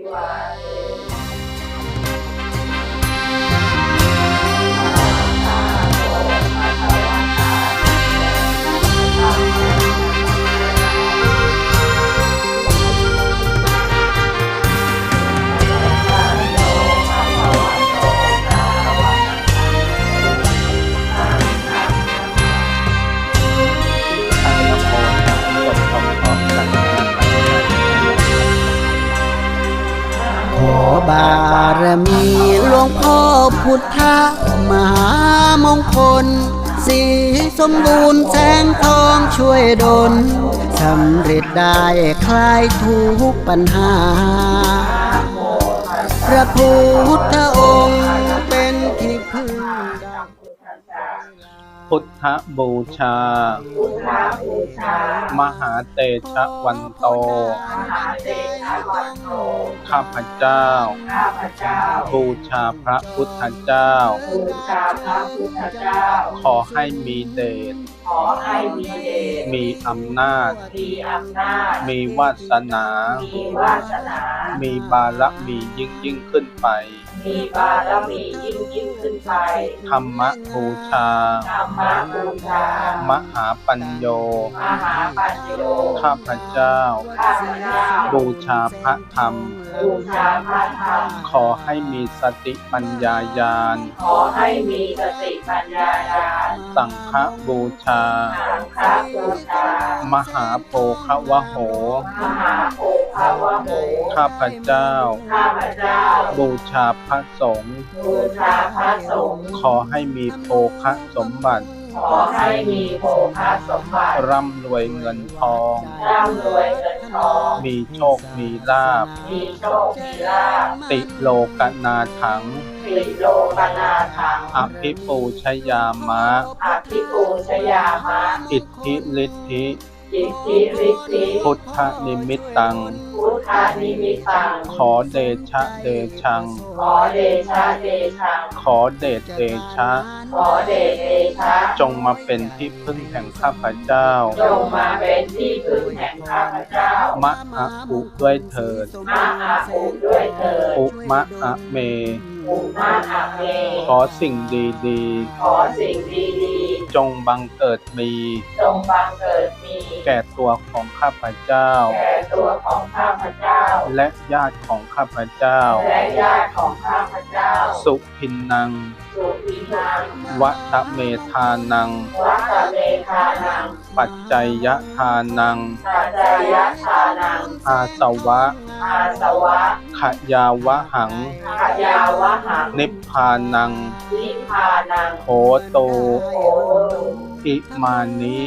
ภิวารมีหลวงพ่อพุทธมหามงคล สีสมบูรณ์แสงทองช่วยดลสำเร็จได้คลายทุกปัญหา พระพุทธองค์เป็นที่พึ่ง พุทธบูชา พุทธบูชา มหาเตชะวันโต มหาเตชะวันโต ข้าพเจ้า ข้าพเจ้า บูชาพระพุทธเจ้า บูชาพระพุทธเจ้า ขอให้มีเดช ขอให้มีเดช มีอำนาจ มีอำนาจ มีวาสนา มีวาสนา มีบารมียิ่งยิ่งขึ้นไป มีบารมียิ่งยิ่งขึ้นไป ธรรมบูชา ธรรมบูชา มหาปัญโย มหาปัญโย ข้าพเจ้า ข้าพเจ้า บูชาพระธรรม บูชาพระธรรม ขอให้มีสติปัญญาญาณ ขอให้มีสติปัญญาญาณ สังฆบูชา สังฆบูชา มหาโพควโห มหาโภคาวะโหข้าพเจ้า ข้าพเจ้า บูชาพระสงฆ์บูชาพระสงฆ์ขอให้มีโภคสมบัติ ขอให้มีโภคสมบัติ ร่ำรวยเงินทอง ร่ำรวยเงินทอง มีโชค มีลาภมีโชค มีลาภติโลกนาถังปิโลกนาถังอภิปูชยามะ อภิปูชยามะ อิทธิฤทธิ จิตติริสิพุทธนิมิตตัง พุทธานิมิตัง ขอเดชะเดชัง ขอเดชะเดชัง ขอเดชเดชะ ขอเดชเดชะ จงมาเป็นที่พึ่งแห่งข้าพเจ้า จงมาเป็นที่พึ่งแห่งข้าพเจ้ามะอะอุด้วยเถิดมาอาอุด้วยเถิดอุมะอะเม อุมาอาเม ขอสิ่งดีดี ขอสิ่งดีๆ จงบังเกิดมีๆจงบังเกิดมีแก่ตัวของข้าพเจ้า แก่ตัวของข้าพเจ้า และญาติของข้าพเจ้า และญาติของข้าพเจ้า สุพินนัง สุวินังวัตเมธานัง วัตเมธานัง ปัจจัยยทานัง ปัจจายทานังอาสวะ อาสวะขยาวะหัง ขยาวะหัง นิพพานัง นิพพานังโหตูโอตุ อิมานิ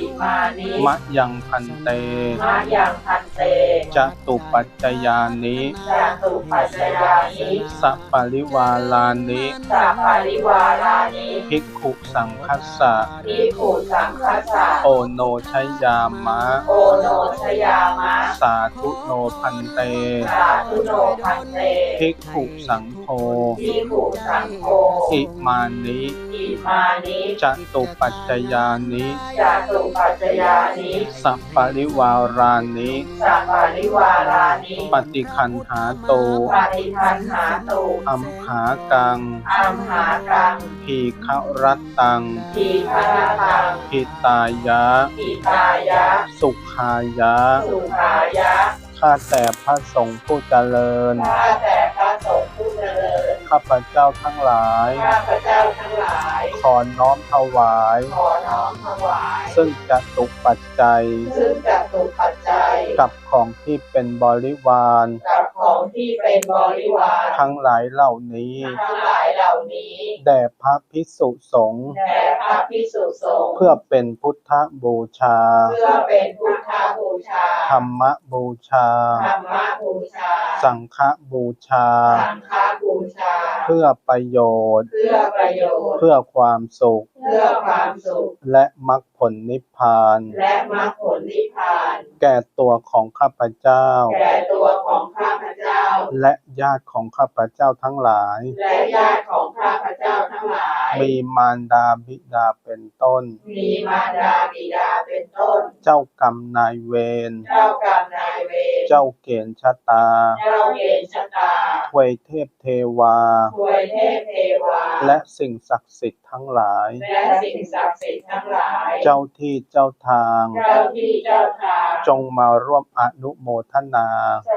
อิมานิมะยังพันเต มะยังพันเตจตุปัจจยานิจาตุปัจจยานิสัปปริวาลานิสัพปริวารานิภิกขุสังคัสสะพิกขุสังฆสสะโอโนชยามะ โอโนชยามะ สาธุโนพันเต สาธุโนพันเตภิกขุสังโฆพิกขุสังโฆอิมานิอิมานิจตุปัจจยานิจาตุปัจจยานิสัปปริวารานิสัพปริวารานิปฏิคันหาโตปฏิคันหาตุอัมหากังอัมหากังพีขรัตตังทีฆรตังพิตายะปิตายะ สุขายะ สุขายะข้าแต่พระสงฆ์ผู้เจริญข้าแต่พระสงฆ์ผู้เจริญ ข้าพเจ้าทั้งหลาย ข้าพเจ้าทั้งหลาย ขอน้อมถวาย ขอน้อมถวาย ซึ่งจะตุปัจจัย ซึ่งจะตุปัจจัย กับของที่เป็นบริวาร กับของที่เป็นบริวาร ทั้งหลายเหล่านี้ ทั้งหลายเหล่านี้ แด่พระภิกษุสงฆ์ แด่พระพิสุสงฆ์ เพื่อเป็นพุทธบูชา เพื่อเป็นพุทธบูชา ธรรมบูชา ธรรมบูชา สังฆบูชา สังฆบูชา เพื่อประโยชน์ เพื่อประโยชน์ เพื่อความสุข เพื่อความสุข และมรรคผลนิพพาน และมรรคผลนิพพาน แก่ตัวของข้าพเจ้า แก่ตัวของข้าพเจ้า และญาติของข้าพเจ้าทั้งหลาย และญาติของข้าพเจ้าทั้งหลาย มีมารดาบิดาเป็นต้น มีมารดาบิดาเป็นต้น เจ้ากรรมนายเวร เจ้ากรรมนายเวร เจ้าเกณฑ์ชะตา เจ้าเกณฑ์ชะตาทวยเทพเทวาถวยเทพเทวา และสิ่งศักดิ์สิทธิ์ทั้งหลาย และสิ่งศักดิ์สิทธิ์ทั้งหลาย เจ้าที่เจ้าทาง เจ้าที่เจ้าทาง จงมาร่วมอนุโมทนา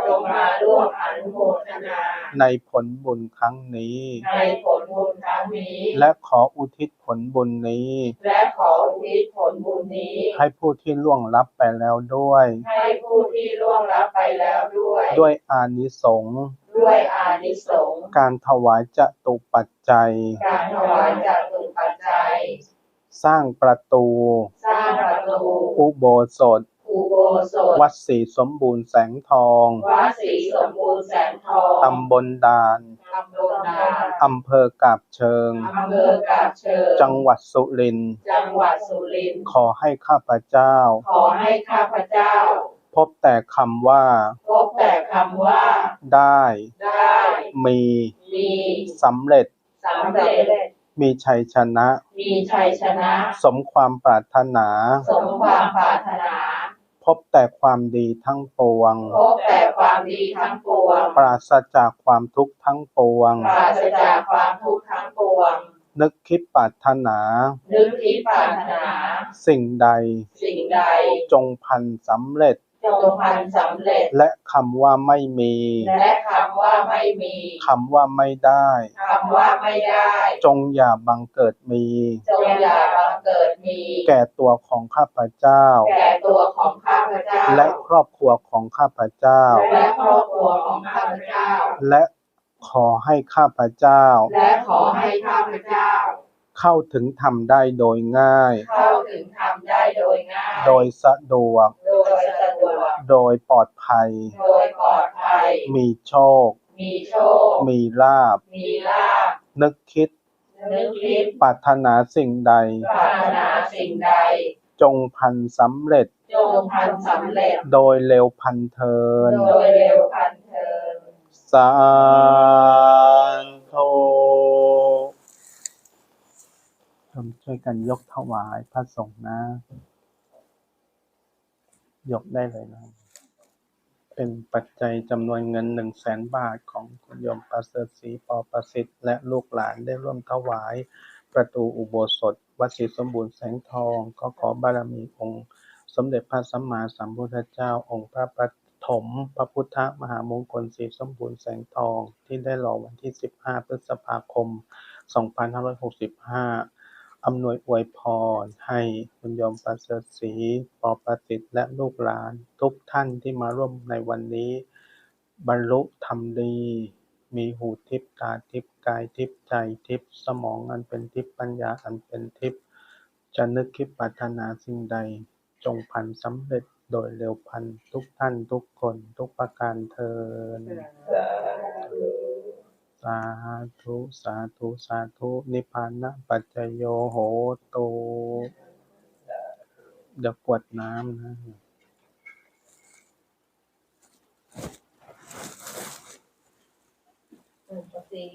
จงมาร่วมอนุโมทนา ในผลบุญครั้งนี้ ในผลบุญครั้งนี้ และขออุทิศผลบุญนี้ และขออุทิศผลบุญนี้ ให้ผู้ที่ล่วงลับไปแล้วด้วย ให้ผู้ที่ล่วงลับไปแล้วด้วย ด้วยอานิสงส์ด้วยอานิสงส์การถวายจตุปัจจัย การถวายจากตุปัจจัย สร้างประตู สร้างประตู อุโบสถอุโบสถวัดศรีสมบูรณ์แสงทอง วัดศรีสมบูรณ์แสงทอง ตำบลดานตำบลนา อำเภอกาบเชิง อำเภอกาบเชิง จังหวัดสุรินทร์ จังหวัดสุรินทร์ ขอให้ข้าพเจ้า ขอให้ข้าพเจ้า พบแต่คำว่า พบแต่คำว่า ได้ ได้ มี มีสำเร็จสำเร็จ มีชัยชนะ มีชัยชนะ สมความปรารถนา สมความปรารถนา พบแต่ความดีทั้งปวง พบแต่ความดีทั้งปวง ปราศจากความทุกข์ทั้งปวง ปราศจากความทุกข์ทั้งปวง นึกคิดปรารถนา นึกคิดปรารถนา สิ่งใด สิ่งใด จงพันสำเร็จจงพันสำเร็จ และคำว่าไม่มี และคำว่าไม่มีคำว่าไม่ได้คำว่าไม่ได้ จงอย่าบังเกิดมี จงอย่าบังเกิดมี แก่ตัวของข้าพเจ้า แก่ตัวของข้าพเจ้า และครอบครัวของข้าพเจ้า และครอบครัวของข้าพเจ้า และขอให้ข้าพเจ้า และขอให้ข้าพเจ้า เข้าถึงธรรมได้โดยง่าย เข้าถึงธรรมได้โดยง่าย โดยสะดวก โดยสะดวก โดยปลอดภัย โดยปลอดภัย มีโชค มีโชค มีลาบ มีลาภนึกคิด นึกคิด ปรารถนาสิ่งใด ปรารถนาสิ่งใด จงพันสำเร็จ จงพันสำเร็จ โดยเร็วพันเทินโดยเร็วพันเทินสาธุรวมช่วยกันยกถวายพระสงฆ์นะ ยกได้เลยนะ เป็นปัจจัยจำนวนเงินหนึ่งแสนบาทของคุณโยมประเสริฐศรีปอประสิทธิ์และลูกหลานได้ร่วมถวาย ประตูอุโบสถ วัดศรีสมบูรณ์แสงทอง ก็ขอบารมีองค์ สมเด็จพระสัมมาสัมพุทธเจ้าองค์พระปฐมพระพุทธมหามงคลศรีสมบูรณ์แสงทองที่ได้รอวันที่ 15 พฤษภาคม 2565 อำนวยอวยพรให้คุณยมประเสริฐศรีปอประสิทธิ์และลูกหลาน ทุกท่านที่มาร่วมในวันนี้ บรรลุธรรมดี มีหูทิพตาทิพกายทิพใจทิพสมองอันเป็นทิพปัญญาอันเป็นทิพจะนึกคิดปรารถนาสิ่งใด จงพันสำเร็จโดยเร็วพันทุกท่านทุกคนทุกประการเทินสาธุสาธุสาธุนิพพานะปัจจโยโหโตเดี๋ยวกวดน้ำนะสี